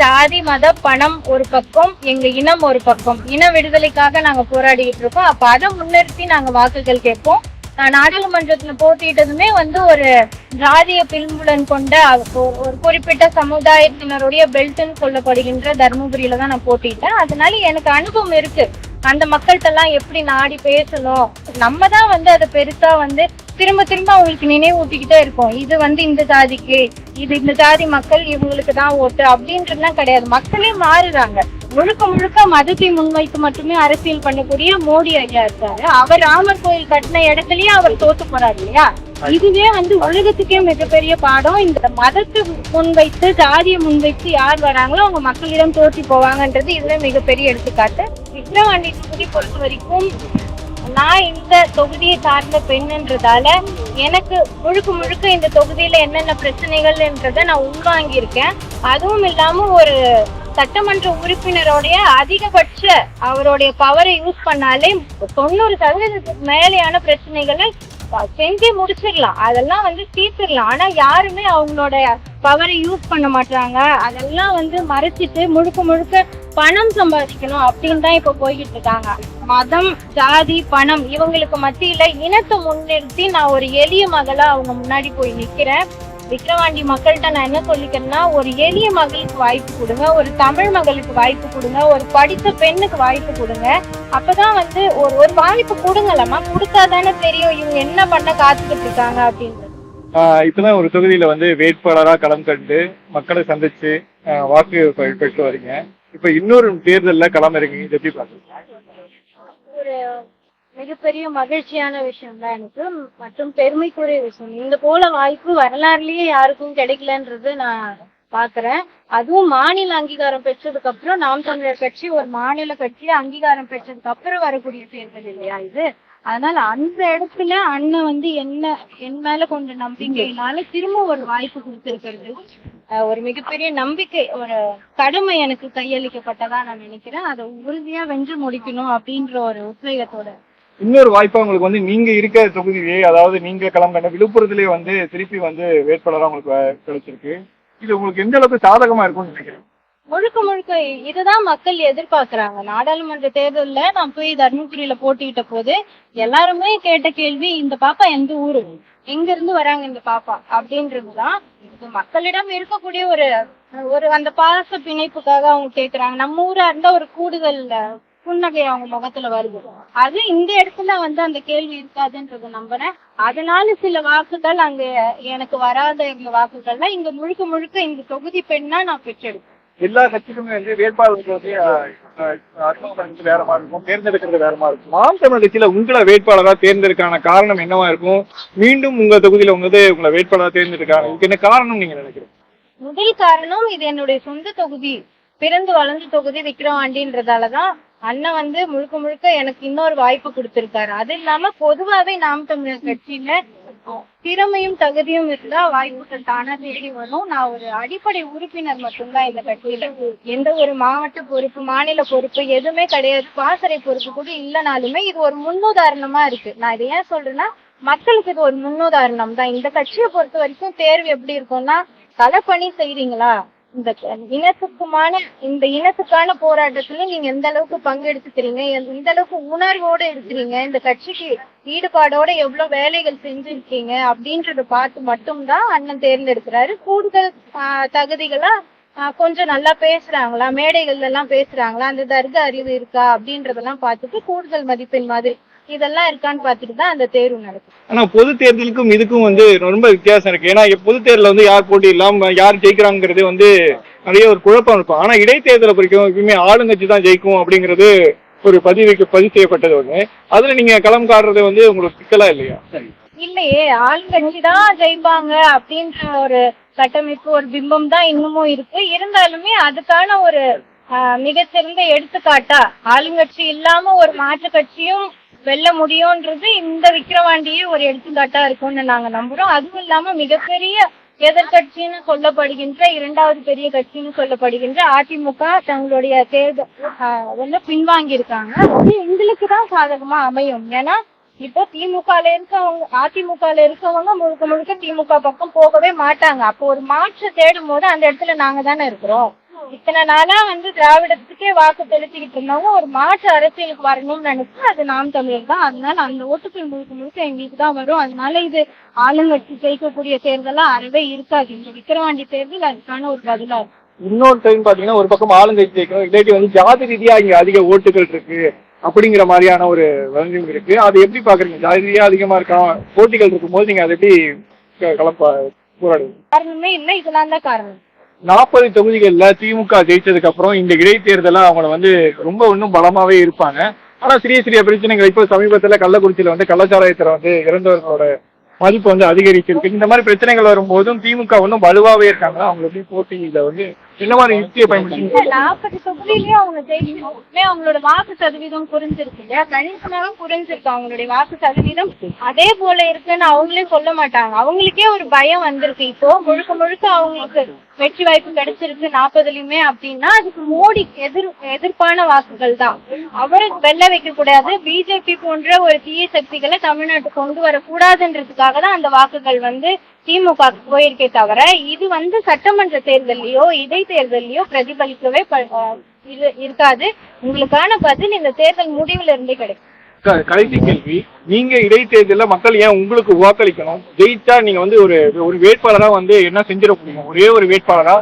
ஜாதி மத பணம் ஒரு பக்கம் எங்க இனம் ஒரு பக்கம். இன விடுதலைக்காக நாங்க போராடிட்டு இருக்கோம். அப்ப அதை முன்னிறுத்தி நாங்க வாக்குகள் கேட்போம். நாடாளுமன்றத்துல போட்டிட்டதுமே வந்து ஒரு ஜாதிய பின்புலன் கொண்ட ஒரு ஒரு குறிப்பிட்ட சமுதாயத்தினருடைய பெல்ட்னு சொல்லப்படுகின்ற தர்மபுரியில தான் நான் போட்டிட்டேன் அதனால எனக்கு அனுபவம் இருக்கு. அந்த மக்கள்கிட்ட எல்லாம் எப்படி நாடி பேசணும்? நம்ம தான் வந்து அதை பெருசா வந்து திரும்ப திரும்ப அவங்களுக்கு நினைவூட்டிக்கிட்டே இருக்கும். இது வந்து இந்த ஜாதிக்கு இது இந்த ஜாதி மக்கள் இவங்களுக்கு தான் ஓட்டு அப்படின்றதுலாம் கிடையாது. மக்களே மாறுறாங்க. முழுக்க முழுக்க மதத்தை முன்வைத்து மட்டுமே அரசியல் பண்ணக்கூடிய மோடி ஐயா இருக்காரு. அவர் ராமர் கோயில் கட்டின இடத்துலயே அவர் தோத்து போறாரு இல்லையா? இதுவே வந்து உலகத்துக்கே மிகப்பெரிய பாடம். இந்த மதத்தை முன்வைத்து ஜாதியை முன்வைத்து யார் வராங்களோ அவங்க மக்களிடம் தோற்றி போவாங்கன்றது இதுல மிகப்பெரிய எடுத்துக்காட்டு. விக்ரவாண்டி தொகுதி பொறுத்த வரைக்கும் நான் இந்த தொகுதியை சார்ந்த பெண்ன்றதால எனக்கு முழுக்க முழுக்க இந்த தொகுதியில என்னென்ன பிரச்சனைகள்ன்றத நான் உள்வாங்கியிருக்கேன். அதுவும் இல்லாம ஒரு சட்டமன்ற உறுப்பினருடைய அதிகபட்ச அவருடைய பவரை யூஸ் பண்ணாலே தொண்ணூறு சதவீதத்துக்கு மேலேயான பிரச்சனைகளை செஞ்சு முடிச்சிடலாம். அதெல்லாம் வந்து தீர்த்திடலாம். ஆனா யாருமே அவங்களோட பவரை யூஸ் பண்ண மாட்டாங்க அதெல்லாம் வந்து மறைச்சிட்டு முழுக்க முழுக்க பணம் சம்பாதிக்கணும் அப்படின்னு தான் இப்ப போய்கிட்டு இருக்காங்க. மதம் ஜாதி பணம் இவங்களுக்கு மத்தியில இனத்தை முன்னிறுத்தி நான் ஒரு எளிய மகளா அவங்க முன்னாடி போய் நிக்கிறேன். விக்ரவாண்டி மக்கள்கிட்ட நான் என்ன சொல்லிக்கிறேன்னா ஒரு எளிய மகளுக்கு வாய்ப்பு கொடுங்க ஒரு தமிழ் மகளுக்கு வாய்ப்பு கொடுங்க ஒரு படித்த பெண்ணுக்கு வாய்ப்பு கொடுங்க. அப்பதான் வந்து ஒரு ஒரு வாய்ப்பு கொடுங்கலம்மா. கொடுத்தாதானே தெரியும் இவங்க என்ன பண்ண காத்துக்கிட்டு இருக்காங்க அப்படின்றது இப்பதான் ஒரு தொகுதியில வந்து வேட்பாளரா களம் கண்டு மக்களை சந்திச்சு வாக்கு பெற்று வரீங்க இப்ப இன்னொரு தேர்தல்ல களம் இறங்கி இது எப்படி பாக்குறீங்க ஒரு மிகப்பெரிய மகிழ்ச்சியான விஷயம் தான் எனக்கு மற்றும் பெருமைக்குரிய விஷயம். இந்த போல வாய்ப்பு வரலாறுலயே யாருக்கும் கிடைக்கலன்றது நான் பாக்குறேன் அதுவும் மாநில அங்கீகாரம் பெற்றதுக்கு அப்புறம் நாம் தமிழர் கட்சி ஒரு மாநில கட்சி அங்கீகாரம் பெற்றதுக்கு அப்புறம் வரக்கூடிய தேர்தல் இல்லையா இது? அதனால அந்த இடத்துல அண்ணன் வந்து என்ன என் மேல கொண்ட நம்பிக்கையினால திரும்ப ஒரு வாய்ப்பு கொடுத்திருக்கிறது. ஒரு மிகப்பெரிய நம்பிக்கை ஒரு கடமை எனக்கு கையளிக்கப்பட்டதா நான் நினைக்கிறேன். அதை உறுதியா வென்று முடிக்கணும் அப்படின்ற ஒரு உத்வேகத்தோட. இன்னொரு வாய்ப்பா உங்களுக்கு வந்து நீங்க இருக்க தொகுதியே அதாவது நீங்க களம் கண்ட விழுப்புரத்திலேயே வந்து திருப்பி வந்து வேட்பாளராக உங்களுக்கு கிடைச்சிருக்கு. இது உங்களுக்கு எந்த அளவுக்கு சாதகமா இருக்கும்னு நினைக்கிறேன் முழுக்க முழுக்க இதுதான் மக்கள் எதிர்பார்க்கிறாங்க. நாடாளுமன்ற தேர்தல்ல நான் போய் தர்மபுரியில போட்டியிட்ட போது எல்லாருமே கேட்ட கேள்வி இந்த பாப்பா எந்த ஊரு? எங்க இருந்து வராங்க இந்த பாப்பா? அப்படின்றதுதான் இது. மக்களிடம் இருக்கக்கூடிய ஒரு ஒரு அந்த பாச பிணைப்புக்காக அவங்க கேக்குறாங்க. நம்ம ஊரா இருந்தா ஒரு கூடுதல் புன்னகை அவங்க முகத்துல வருது. அது இந்த இடத்துல வந்து அந்த கேள்வி இருக்காதுன்றது நம்புறேன். அதனால சில வாக்குகள் அங்க எனக்கு வராத இந்த வாக்குகள்லாம் இங்க முழுக்க முழுக்க இந்த தொகுதி பெண்ணா நான் பெற்றெடுப்பேன் எல்லா கட்சிக்குமே வந்து வேட்பாளர்கள் வந்து அறிமுகப்படுத்துறது வேற மாதிரி இருக்கும் தேர்ந்தெடுக்கிறது வேற மாதிரி இருக்கும். நாம் தமிழ் கட்சியில உங்களை வேட்பாளராக தேர்ந்தெடுக்கான காரணம் என்னவா இருக்கும்? மீண்டும் உங்க தொகுதியில வந்து உங்களை வேட்பாளராக தேர்ந்தெடுக்காங்க இதுக்கு என்ன காரணம் நீங்க நினைக்கிறீங்க? முதல் காரணம் இது என்னுடைய சொந்த தொகுதி பிறந்து வளர்ந்த தொகுதி விக்ரவாண்டின்றதாலதான் அண்ணன் வந்து முழுக்க முழுக்க எனக்கு இன்னொரு வாய்ப்பு கொடுத்திருக்காரு. அது இல்லாம பொதுவாவே நாம் தமிழர் கட்சியில திறமையும் தகுதியும் இருந்தா வாய்ப்புகள் தானா தேடி வரும். நான் ஒரு அடிப்படை உறுப்பினர் மட்டும்தான் இந்த கட்சியில எந்த ஒரு மாவட்ட பொறுப்பு மாநில பொறுப்பு எதுவுமே கிடையாது. பாசறை பொறுப்பு கூட இல்லைனாலுமே இது ஒரு முன்னுதாரணமா இருக்கு. நான் இதை ஏன் சொல்றேன்னா மக்களுக்கு இது ஒரு முன்னுதாரணம் தான். இந்த கட்சியை பொறுத்த வரைக்கும் தேர்வு எப்படி இருக்கும்னா களப்பணி செய்றீங்களா? இந்த இனத்துக்குமான இந்த இனத்துக்கான போராட்டத்துல நீங்க எந்த அளவுக்கு பங்கெடுத்துக்கிறீங்க? எந்த- இந்த அளவுக்கு உணர்வோட இருக்கிறீங்க? இந்த கட்சிக்கு ஈடுபாடோட எவ்வளவு வேலைகள் செஞ்சிருக்கீங்க? அப்படின்றத பார்த்து மட்டும்தான் அண்ணன் தேர்ந்தெடுக்கிறாரு. கூடுதல் ஆஹ், தகுதிகளா ஆஹ், கொஞ்சம் நல்லா பேசுறாங்களா? மேடைகள்ல எல்லாம் பேசுறாங்களா? அந்த தர்க்க அறிவு இருக்கா? அப்படின்றதெல்லாம் பார்த்துட்டு கூடுதல் மதிப்பெண் மாதிரி இதெல்லாம் இருக்கான்னு பார்த்துட்டு தான் அந்த தேர்வு நடக்கும் ஆனா பொது தேர்தலுக்கும் இதுக்கும் வந்து ரொம்ப வித்தியாசம் இருக்கு. ஏன்னா பொது தேர்தல வந்து யார் போட்டி இல்லாம யார் ஜெயிக்கிறாங்கிறது வந்து நிறைய ஒரு குழப்பம் இருக்கும். ஆனா இடைத்தேர்தலை பொறுக்கும் எப்பயுமே ஆளுங்கட்சி தான் ஜெயிக்கும் அப்படிங்கிறது ஒரு பதிவுக்கு பதிவு செய்யப்பட்டது ஒண்ணு. அதுல நீங்க களம் காடுறது வந்து உங்களுக்கு சிக்கலா இல்லையா? இல்லையே ஆளுங்கட்சி தான் ஜெயிப்பாங்க அப்படின்ற ஒரு கட்டமைப்பு ஒரு பிம்பம் தான் இன்னமும் இருக்கு. இருந்தாலுமே அதுக்கான ஒரு ஆஹ், மிகச்சிறந்த எடுத்துக்காட்டா ஆளுங்கட்சி இல்லாம ஒரு மாற்று கட்சியும் வெல்ல முடியும்ன்றது இந்த விக்கிரவாண்டியே ஒரு எடுத்துக்காட்டா இருக்கும்னு நாங்க நம்புறோம். அதுவும் இல்லாம மிகப்பெரிய எதிர்கட்சின்னு சொல்லப்படுகின்ற இரண்டாவது பெரிய கட்சின்னு சொல்லப்படுகின்ற அதிமுக தங்களுடைய தேர்தல் வந்து பின்வாங்கி இருக்காங்க அது எங்களுக்கு தான் சாதகமா அமையும். ஏன்னா இப்போ திமுகல இருக்கவங்க அதிமுகல இருக்கவங்க முழுக்க முழுக்க திமுக பக்கம் போகவே மாட்டாங்க. அப்போ ஒரு மாற்று தேடும் போது அந்த இடத்துல நாங்க தானே இருக்கிறோம். இத்தனை நாளா வந்து திராவிடத்துக்கே வாக்கு செலுத்திக்கிட்டு இருந்தவங்க ஒரு மாற்று அரசியலுக்கு வரணும்னு நினைச்சு அது நாம் தமிழர் தான். அதனால அந்த ஓட்டுகள் முழுக்க முழுக்க எங்களுக்கு தான் வரும். அதனால இது ஆளுங்கட்சி ஜெயிக்கக்கூடிய தேர்தலா அறவே இருக்காது. இந்த விக்கிரவாண்டி தேர்தல் அதுக்கான ஒரு பதிலா இருக்கும் இன்னொரு டைம் பாத்தீங்கன்னா ஒரு பக்கம் ஆளுங்கட்சி ஜெயிக்கணும் இல்லாட்டி வந்து ஜாதி ரீதியா இங்க அதிக ஓட்டுகள் இருக்கு அப்படிங்கிற மாதிரியான ஒரு வதந்தியும் இருக்கு. அது எப்படி பாக்குறீங்க? ஜாதி ரீதியா அதிகமா இருக்கா? போட்டிகள் இருக்கும்போது நீங்க அதை எப்படி கலப்பா போராடுவீங்க? காரணமே இல்லை. இதெல்லாம் தான் காரணம். நாற்பது தொகுதிகள்ல திமுக ஜெயிச்சதுக்கு அப்புறம் இந்த இடைத்தேர்தல அவங்கள வந்து ரொம்ப இன்னும் பலமாவே இருப்பாங்க. ஆனா சிறிய சிறிய பிரச்சனைகள். இப்போ சமீபத்துல கள்ளக்குறிச்சியில வந்து கள்ளச்சாராயத்துல வந்து இறந்தவர்களோட மதிப்பு வந்து அதிகரிச்சிருக்கு. இந்த மாதிரி பிரச்சனைகள் வரும்போதும் திமுக இன்னும் வலுவாவே இருக்காங்க அவங்க எப்படி போட்டி இதை வந்து என்ன மாதிரி யுக்தியை பயன்படுத்தி நாற்பது தொகுதியிலயும் அவங்க ஜெயிக்கணுமே அவங்களோட வாக்கு சதவீதம் குறைஞ்சிருக்கு இல்லையா? கணிசமாக குறைஞ்சிருக்கு அவங்களுடைய வாக்கு சதவீதம். அதே போல இருக்குன்னு அவங்களே சொல்ல மாட்டாங்க. அவங்களுக்கே ஒரு பயம் வந்திருக்கு இப்போ. முழுக்க முழுக்க அவங்களுக்கு வெற்றி வாய்ப்பு கிடைச்சிருக்கு நாற்பதுலயுமே அப்படின்னா அதுக்கு மோடி எதிர் எதிர்ப்பான வாக்குகள் தான். அவரை வெல்ல வைக்க கூடாது பிஜேபி போன்ற ஒரு தீய சக்திகளை தமிழ்நாட்டுக்கு கொண்டு வரக்கூடாதுன்றதுக்காக தான் அந்த வாக்குகள் வந்து திமுக போயிருக்கே தவிர இது வந்து சட்டமன்ற தேர்தல்லையோ தேர்தலையோ பிரதிபலிக்கவே ப- இருக்காது. உங்களுக்கான பதில் இந்த தேர்தல் முடிவுல இருந்தே கிடைக்கும். கடைசி கேள்வி. நீங்க இடைத்தேர்தலில் மக்கள் ஏன் உங்களுக்கு வாக்களிக்கணும்? ஜெயிச்சா நீங்க வந்து ஒரு ஒரு வேட்பாளரா வந்து என்ன செஞ்சிட முடியும்? ஒரே ஒரு வேட்பாளரா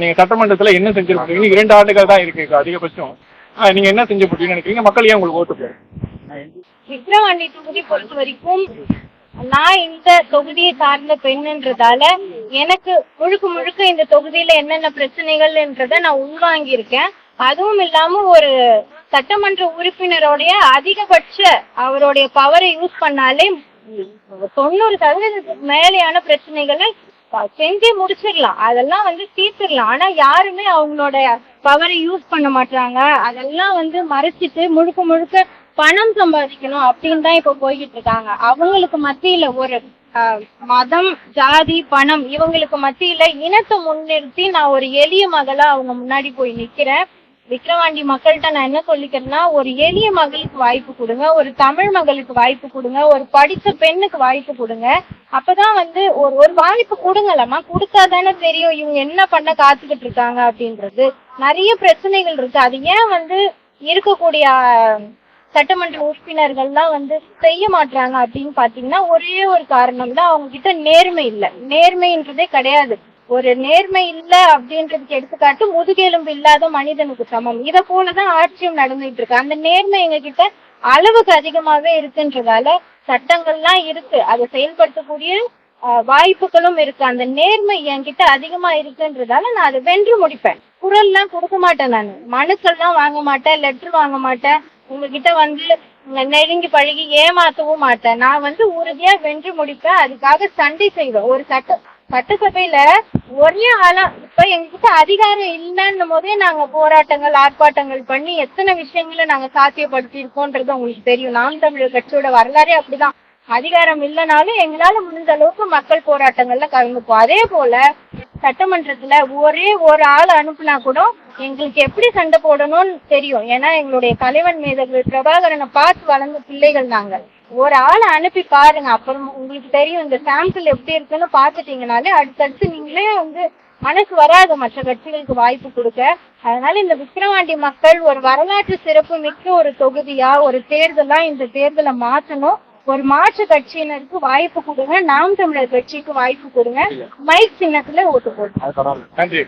நீங்க சட்டமன்றத்துல என்ன செஞ்சிட முடியும்? இன்னும் இரண்டு ஆண்டுகள் தான் இருக்கு அதிகபட்சம். நீங்க என்ன செஞ்ச முடியும்னு நினைக்கிறீங்க? மக்கள் ஏன் உங்களுக்கு ஓட்டு போடுறாங்க விக்ரவாண்டி தொகுதி பொறுத்த வரைக்கும் நான் இந்த தொகுதியை சார்ந்த பெண்ணுன்றதால எனக்கு முழுக்க முழுக்க இந்த தொகுதியில என்னென்ன பிரச்சனைகள்ன்றத நான் உள்வாங்கி இருக்கேன் அதுவும் இல்லாம ஒரு சட்டமன்ற உறுப்பினருடைய அதிகபட்ச அவருடைய பவரை யூஸ் பண்ணாலே தொண்ணூறு சதவீதத்துக்கு மேலேயான பிரச்சனைகளை செஞ்சே முடிச்சிடலாம். அதெல்லாம் வந்து தீர்த்திடலாம். ஆனா யாருமே அவங்களோட பவரை யூஸ் பண்ண மாட்டாங்க அதெல்லாம் வந்து மறைச்சிட்டு முழுக்க முழுக்க பணம் சம்பாதிக்கணும் அப்படின்னு தான் இப்ப போய்கிட்டு இருக்காங்க. அவங்களுக்கு மத்தியில ஒரு மதம் ஜாதி பணம் இவங்களுக்கு மத்தியில இனத்தை முன்னிறுத்தி நான் ஒரு எளிய மகளா அவங்க முன்னாடி போய் நிக்கிறேன். விக்கிரவாண்டி மக்கள்கிட்ட நான் என்ன சொல்லிக்கிறேன்னா ஒரு எளிய மகளுக்கு வாய்ப்பு கொடுங்க ஒரு தமிழ் மகளுக்கு வாய்ப்பு கொடுங்க ஒரு படித்த பெண்ணுக்கு வாய்ப்பு கொடுங்க. அப்பதான் வந்து ஒரு ஒரு வாய்ப்பு கொடுங்கலம்மா. கொடுத்தாதானே தெரியும் இவங்க என்ன பண்ண காத்துக்கிட்டு இருக்காங்க அப்படின்றது. நிறைய பிரச்சனைகள் இருக்கு. அது ஏன் வந்து இருக்கக்கூடிய சட்டமன்ற உறுப்பினர்கள் தான் வந்து செய்ய மாட்டாங்க அப்படின்னு பாத்தீங்கன்னா ஒரே ஒரு காரணம் தான் அவங்க கிட்ட நேர்மை இல்லை. நேர்மைன்றதே கிடையாது. ஒரு நேர்மை இல்ல அப்படின்றதுக்கு எடுத்துக்காட்டு முதுகெலும்பு இல்லாத மனிதனுக்கு சமம். இத போலதான் ஆட்சியும் நடந்துட்டு இருக்கு. அந்த நேர்மை எங்க கிட்ட அளவுக்கு அதிகமாவே இருக்குன்றதால சட்டங்கள்லாம் இருக்கு. அதை செயல்படுத்தக்கூடிய வாய்ப்புகளும் இருக்கு. அந்த நேர்மை என்கிட்ட அதிகமா இருக்குன்றதால நான் அதை வென்று முடிப்பேன். குரல்லாம் கொடுக்க மாட்டேன் நான். மனுக்கள்லாம் வாங்க மாட்டேன் லெட்டர் வாங்க மாட்டேன். உங்ககிட்ட வந்து நெருங்கி பழகி ஏமாத்தவும் மாட்டேன். நான் வந்து உறுதியா வென்று முடிப்பேன். அதுக்காக சண்டை செய்வேன். ஒரு சட்ட சட்டசபையில ஒரே ஆளா இப்ப எங்ககிட்ட அதிகாரம் இல்லைன்னும் போதே நாங்க போராட்டங்கள் ஆர்ப்பாட்டங்கள் பண்ணி எத்தனை விஷயங்களை நாங்க சாத்தியப்படுத்தி இருக்கோன்றது உங்களுக்கு தெரியும். நாம் தமிழர் கட்சியோட வரலாறே அப்படிதான். அதிகாரம் இல்லைனாலும் எங்களால முடிஞ்ச அளவுக்கு மக்கள் போராட்டங்கள்ல கலந்துப்போம். அதே போல சட்டமன்றத்துல ஒரே ஒரு ஆள் அனுப்புனா கூட எங்களுக்கு எப்படி சண்டை போடணும்னு தெரியும். ஏன்னா எங்களுடைய தலைவன் மேதர்கள் பிரபாகரனை பார்த்து வளர்ந்த பிள்ளைகள் நாங்கள். ஒரு ஆளை அனுப்பி பாருங்க. அப்புறம் உங்களுக்கு தெரியும் இந்த சாம்பிள் எப்படி இருக்குன்னு பாத்துட்டீங்கனாலே அடுத்தடுத்து நீங்களே வந்து மனசு வராது மற்ற கட்சிகளுக்கு வாய்ப்பு கொடுக்க. அதனால இந்த விக்கிரவாண்டி மக்கள் ஒரு வரலாற்று சிறப்பு மிக்க ஒரு தொகுதியா ஒரு தேர்தலா இந்த தேர்தலை மாத்தணும் ஒரு மாற்று கட்சியினருக்கு வாய்ப்பு கொடுங்க நாம் தமிழர் கட்சிக்கு வாய்ப்பு கொடுங்க. மைக் சின்னத்துல ஓட்டு போடுங்க. நன்றி.